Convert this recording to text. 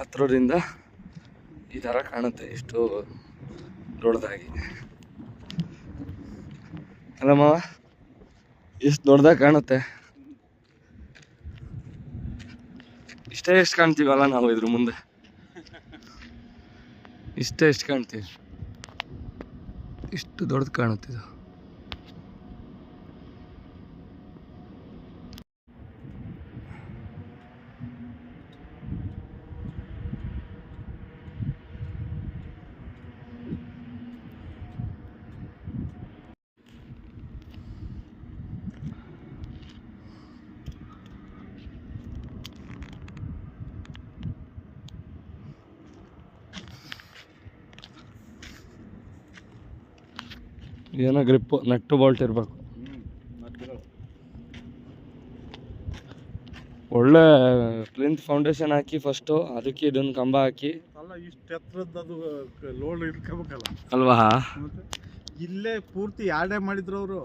ಹತ್ರದಿಂದ ಈ ಥರ ಕಾಣುತ್ತೆ ಇಷ್ಟು ದೊಡ್ಡದಾಗಿ. ಅಲ್ಲ ಮಾವ ಎಷ್ಟು ದೊಡ್ಡದಾಗಿ ಕಾಣುತ್ತೆ. ಇಷ್ಟೇ ಎಷ್ಟು ಕಾಣ್ತೀವಲ್ಲ ನಾವು ಇದ್ರ ಮುಂದೆ? ಇಷ್ಟೇ ಎಷ್ಟು ಕಾಣ್ತೀವಿ. ಇಷ್ಟು ದೊಡ್ಡದು ಕಾಣುತ್ತಿದ್ದು ಏನೋ ಗ್ರಿಪ್ಪು ನಟ್ಟು ಬಾಲ್ಟ್ ಇರಬೇಕು. ಒಳ್ಳೆ ಪ್ಲಿಂತ್ ಫೌಂಡೇಶನ್ ಹಾಕಿ ಫಸ್ಟು ಅದಕ್ಕೆ ಇದೊಂದು ಕಂಬ ಹಾಕಿ. ಅಲ್ಲ ಇಷ್ಟು ಎತ್ತರದ್ದು ಅದು ಲೋಡ್ ಇಟ್ಕೋಬೇಕಲ್ಲ. ಅಲ್ವಾ? ಇಲ್ಲೇ ಪೂರ್ತಿ ಯಾರ್ಡೇ ಮಾಡಿದ್ರು ಅವರು.